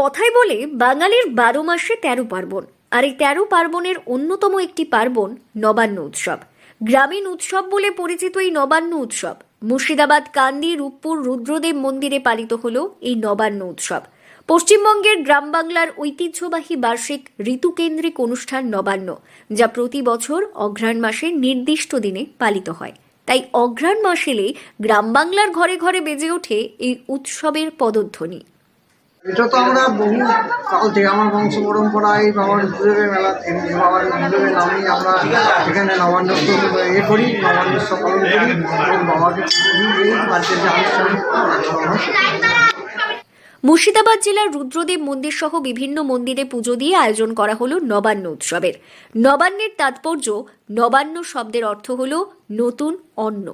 কথায় বলে বাঙালির বারো মাসে তেরো পার্বণ। আর এই তেরো পার্বণের অন্যতম একটি পার্বণ নবান্ন উৎসব। গ্রামীণ উৎসব বলে পরিচিত এই নবান্ন উৎসব, মুর্শিদাবাদ, কান্দি, রূপপুর, রুদ্রদেব মন্দিরে পালিত হল এই নবান্ন উৎসব। পশ্চিমবঙ্গের গ্রাম বাংলার ঐতিহ্যবাহী বার্ষিক ঋতুকেন্দ্রিক অনুষ্ঠান নবান্ন, যা প্রতি বছর অঘ্রাণ মাসের নির্দিষ্ট দিনে পালিত হয়। তাই অঘ্রাণ মাস এলে গ্রাম বাংলার ঘরে ঘরে বেজে ওঠে এই উৎসবের পদধ্বনি। এটা তো আমরা বহু কাল থেকে আমার বংশ পরম্পরায় বাবার গুরুদেবের মেলা বাবার গুরুদেবের নামেই আমরা এখানে নবান্নোৎসব ইয়ে করি নবান্নোৎসব পালন করি এবং বাবাকে এই আনুষ্ঠানিক মুর্শিদাবাদ জেলার রুদ্রদেব মন্দির সহ বিভিন্ন মন্দিরে পুজো দিয়ে আয়োজন করা হলো নবান্ন উৎসবের। নবান্নের তাৎপর্য, নবান্ন শব্দের অর্থ হল নতুন অন্ন।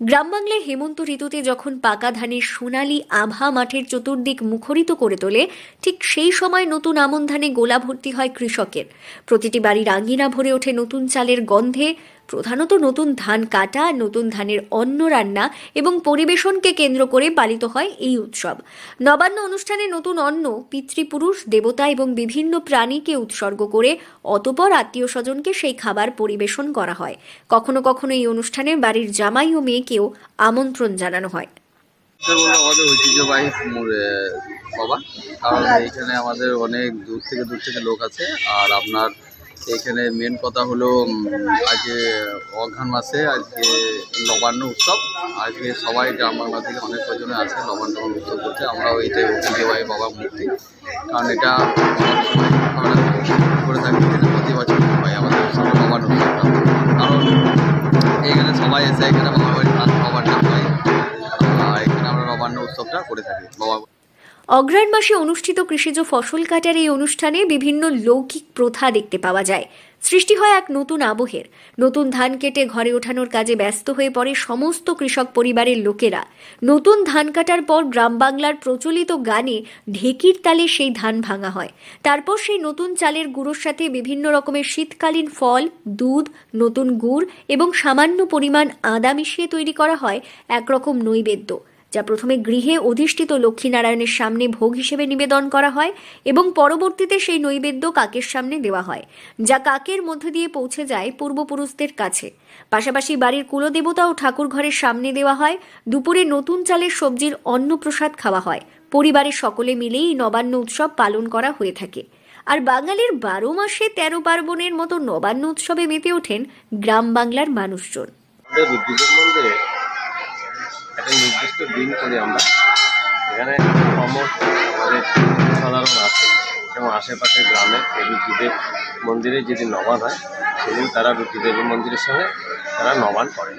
গ্রাম বাংলায় হেমন্ত ঋতুতে যখন পাকা ধানের সোনালি আভা মাঠের চতুর্দিক মুখরিত করে তোলে, ঠিক সেই সময় নতুন আমন ধানে গোলা ভর্তি হয় কৃষকের। প্রতিটি বাড়ির আঙ্গিনা ভরে ওঠে নতুন চালের গন্ধে প্রধানত নতুন ধান কাটা নতুন ধানের অন্ন রান্না এবং পরিবেশনকে কেন্দ্র করে পালিত হয় এই উৎসব। নবান্ন অনুষ্ঠানে নতুন অন্ন পিতৃপুরুষ দেবতা এবং বিভিন্ন প্রাণীকে উৎসর্গ করে অতপর আত্মীয় স্বজনকে সেই খাবার পরিবেশন করা হয়। কখনো কখনো এই অনুষ্ঠানে বাড়ির জামাই ও মেয়েকেও আমন্ত্রণ জানানো হয়। আমাদের ঐতিহ্যবাহী বাবা। কারণ এইখানে আমাদের অনেক দূর থেকে দূর থেকে লোক আছে। আর আপনার এখানে মেন কথা হলো আজকে অঘ্রাণ মাসে, আজকে নবান্ন উৎসব। আজকে সবাই গ্রাম বাংলা থেকে অনেক কজনে আছে নবান্ন উৎসব করছে আমরাও এইটাই ঐতিহ্যবাহী বাবা মূর্তি কারণ এটা আমরা করে থাকি প্রতি বছর হয় আমাদের উৎসব নবান্ন উৎসবটা। কারণ এখানে সবাই এসে এখানে অগ্রাণ মাসে অনুষ্ঠিত কৃষিজ ফসল কাটার এই অনুষ্ঠানে বিভিন্ন লৌকিক প্রথা দেখতে পাওয়া যায়। সৃষ্টি হয় এক নতুন আবহের। নতুন ধান কেটে ঘরে ওঠানোর কাজে ব্যস্ত হয়ে পড়ে সমস্ত কৃষক পরিবারের লোকেরা। নতুন ধান কাটার পর গ্রাম বাংলার প্রচলিত গানে ঢেকির তালে সেই ধান ভাঙা হয়। তারপর সেই নতুন চালের গুঁড়োর সাথে বিভিন্ন রকমের শীতকালীন ফল, দুধ, নতুন গুড় এবং সামান্য পরিমাণ আদা মিশিয়ে তৈরি করা হয় একরকম নৈবেদ্য। যা প্রথমে গৃহে অধিষ্ঠিত লক্ষ্মীনারায়ণের সামনে ভোগ হিসেবে নিবেদন করা হয় এবং পরবর্তীতে সেই নৈবেদ্য কাকের সামনে দেওয়া হয়, যা কাকের মধ্য দিয়ে পৌঁছে যায় পূর্বপুরুষদের কাছে। পাশাপাশি বাড়ির কুলদেবতা ও ঠাকুর ঘরের সামনে দেওয়া হয়, দুপুরে নতুন চালের সবজির অন্নপ্রসাদ খাওয়া হয়। পরিবারের সকলে মিলেই নবান্ন উৎসব পালন করা হয়ে থাকে। আর বাঙালির বারো মাসে তেরো পার্বণের মতো নবান্ন উৎসবে মেতে ওঠেন গ্রাম বাংলার মানুষজন। একটা নির্দিষ্ট দিন করে আমরা এখানে আমাদের সাধারণ আছে এবং আশেপাশের গ্রামে রুদ্রদেব মন্দিরে যেদিন নবান হয়, সেদিন তারা রুদ্রদেব মন্দিরের সঙ্গে তারা নবান করে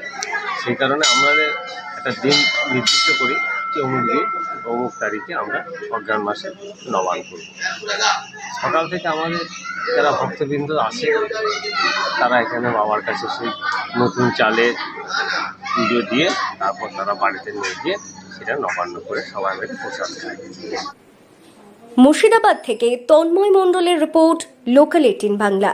সেই কারণে আমাদের একটা দিন নির্দিষ্ট করি যে অমুক দিন অমুক তারিখে আমরা অজ্ঞান মাসে নবান করি। সকাল থেকে আমাদের যারা ভক্তবৃন্দ আসে, তারা এখানে বাবার কাছে সেই নতুন চালে পুজো দিয়ে তারপর তারা বাড়িতে নিয়ে গিয়ে সেটা নবান্ন করে সবাই মিলে প্রসাদ খায় মুর্শিদাবাদ থেকে তন্ময় মণ্ডলের রিপোর্ট লোকাল এইটিন বাংলা।